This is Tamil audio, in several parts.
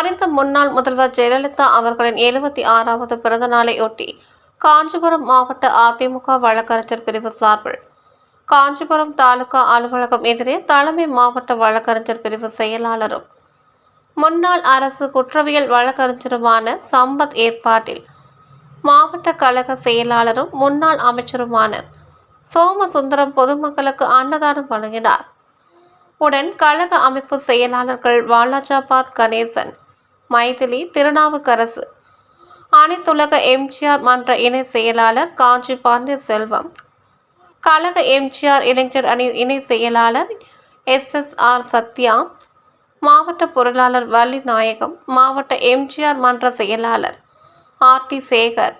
மறைந்த முன்னாள் முதல்வர் ஜெயலலிதா அவர்களின் எழுபத்தி ஆறாவது பிறந்த நாளையொட்டி காஞ்சிபுரம் மாவட்ட அதிமுக வழக்கறிஞர் பிரிவு சார்பில். காஞ்சிபுரம் தாலுகா அலுவலகம் எதிரே தலைமை மாவட்ட வழக்கறிஞர் பிரிவு செயலாளரும் முன்னாள் அரசு குற்றவியல் வழக்கறிஞருமான சம்பத் ஏற்பாட்டில் மாவட்ட கழக செயலாளரும் முன்னாள் அமைச்சருமான சோமசுந்தரம் பொதுமக்களுக்கு அன்னதானம் வழங்கினார். உடன் கழக அமைப்பு செயலாளர்கள் வாலாஜாபாத் கணேசன் மைதிலி திருநாவுக்கரசு. அனைத்துலக எம்ஜிஆர் மன்ற இணை செயலாளர் காஞ்சி பாண்டியசெல்வம். கழக எம்ஜிஆர் இளைஞர் அணி இணை செயலாளர் எஸ் எஸ் ஆர் சத்யா. மாவட்ட பொருளாளர் வள்ளி நாயகம் மாவட்ட எம்ஜிஆர் மன்ற செயலாளர் ஆர் டி சேகர்.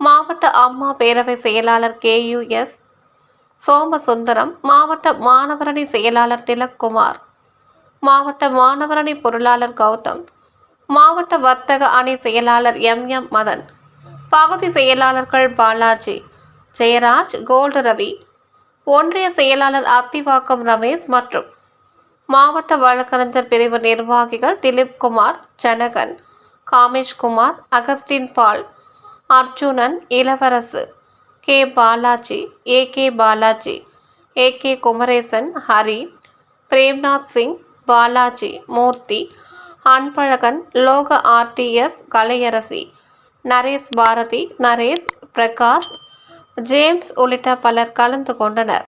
மாவட்ட அம்மா பேரவை செயலாளர் கே யுஎஸ் சோமசுந்தரம். மாவட்ட மாணவரணி செயலாளர் திலக்குமார். மாவட்ட மாணவரணி பொருளாளர் கௌதம். மாவட்ட வர்த்தக அணி செயலாளர் எம் எம் மதன் பகுதி செயலாளர்கள் பாலாஜி ஜெயராஜ் கோல்டு ரவி ஒன்றிய செயலாளர் அத்திவாக்கம் ரமேஷ் மற்றும் மாவட்ட வழக்கறிஞர் பிரிவு நிர்வாகிகள் Dileep Kumar Janakan Kameshkumar Augustine Paul Arjunan Ilavarasu K Balaji A K Balaji A K Kumaresan Hari Premnath Singh Balaji Moorthy Anbazhagan Loka RTS Kalaiyarasi Naresh Bharathi Naresh Prakash James உள்ளிட்ட பலர் கலந்து கொண்டனர்.